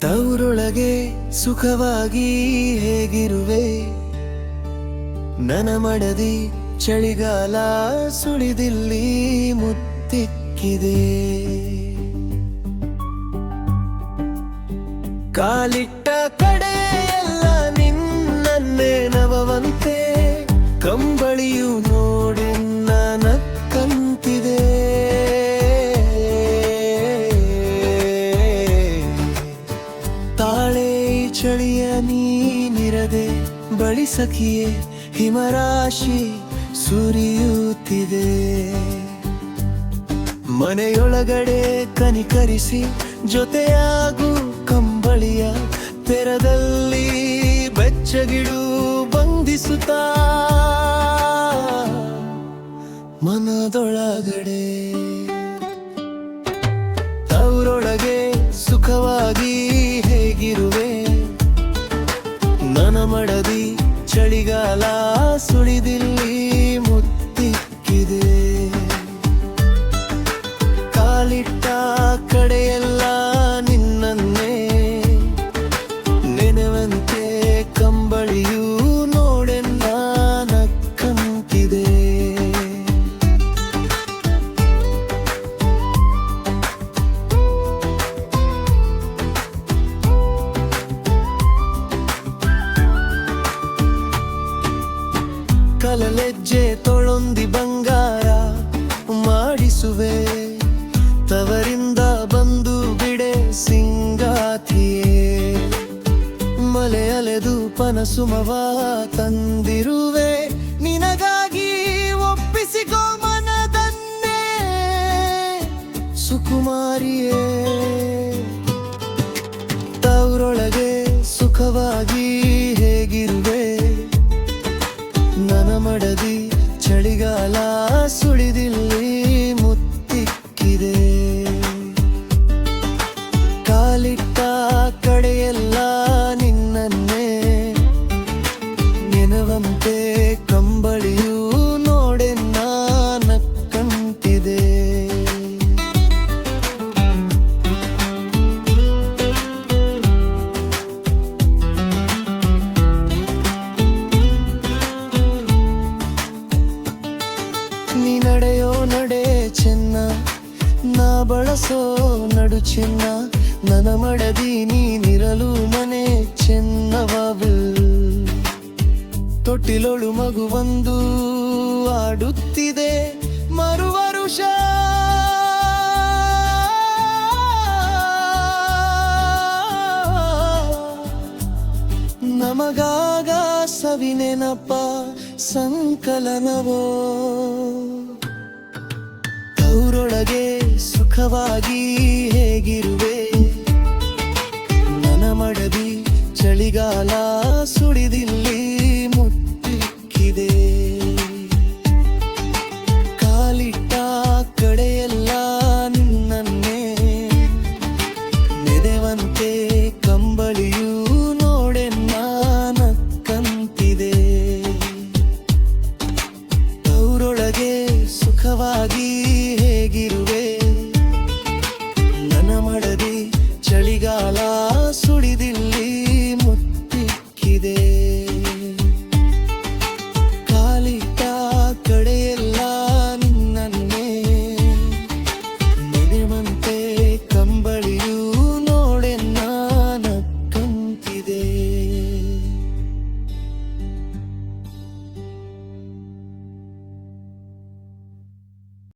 ತವರೊಳಗೆ ಸುಖವಾಗಿ ಹೇಗಿರುವೆ? ನನ ಮಡದಿ ಚಳಿಗಾಲ ಸುಳಿದಿಲ್ಲಿ ಮುತ್ತಿಕ್ಕಿದೆ. ಕಾಲಿಟ್ಟ ಕಡೆ ಎಲ್ಲ ನಿನ್ನನ್ನೇ ನವವಂತೆ ಕಂಬಳಿಯು ಚಳಿಯ ನೀನಿರದೆ ಬಳಿ ಸಖಿಯೇ, ಹಿಮರಾಶಿ ಸುರಿಯುತ್ತಿದೆ. ಮನೆಯೊಳಗಡೆ ಕನಿಕರಿಸಿ ಜೊತೆಯಾಗು ಕಂಬಳಿಯ ತೆರದಲ್ಲಿ ಬೆಚ್ಚಗಿಡು ಬಂಧಿಸುತ್ತಾ. ಮನದೊಳಗಡೆ ಅವರೊಳಗೆ ಸುಖವಾಗಿ ನನ ಮಡದಿ ಚಳಿಗಾಲ ಸುಳಿದಿಲ್ಲಿ ಮುತ್ತಿಕ್ಕಿದೆ. ಕಾಲಿಟ್ಟ ಕಲಲೆಜ್ಜೆ ತೊಳೊಂದಿ ಬಂಗಾರ ಮಾಡಿಸುವೆ. ತವರಿಂದ ಬಂದು ಬಿಡೆ ಸಿಂಗಾತಿಯೇ. ಮಲೆ ಅಲೆದು ಪನಸುಮವ ತಂದಿರುವೆ. ನಿನಗಾಗಿ ಒಪ್ಪಿಸಿಕೋ ಮನದನ್ನೇ ಸುಕುಮಾರಿಯೇ, ತವರೊಳಗೆ ಸುಖವಾಗಿ ಹೇಗಿರುವೆ. ಬಳಸೋ ನಡು ಚಿನ್ನ, ನನ ಮಡದಿ ನೀನಿರಲು ಮನೆ ಚೆನ್ನವಾವಿಲ್ ತೊಟ್ಟಿಲೊಳು ಮಗುವೊಂದು ಆಡುತ್ತಿದೆ ಮರುವರುಷ ನಮಗಾಗ ಸವಿನೆನಪ್ಪ ಸಂಕಲನವೋ. ತವರೊಳಗೆ ಸುಖವಾಗಿ ಹೇಗಿರುವೆ? ನನ ಮಡದಿ ಚಳಿಗಾಲ ಸುಳಿದಿಲ್ಲಿ ಮುಟ್ಟಿಕ್ಕಿದೆ. ಕಾಲಿಟ್ಟ ಕಡೆಯೆಲ್ಲ ನಿನ್ನನ್ನೇ ನೆರೆವಂತೆ ಕಂಬಳಿಯು ಅವರೊಳಗೆ ಸುಖವಾಗಿ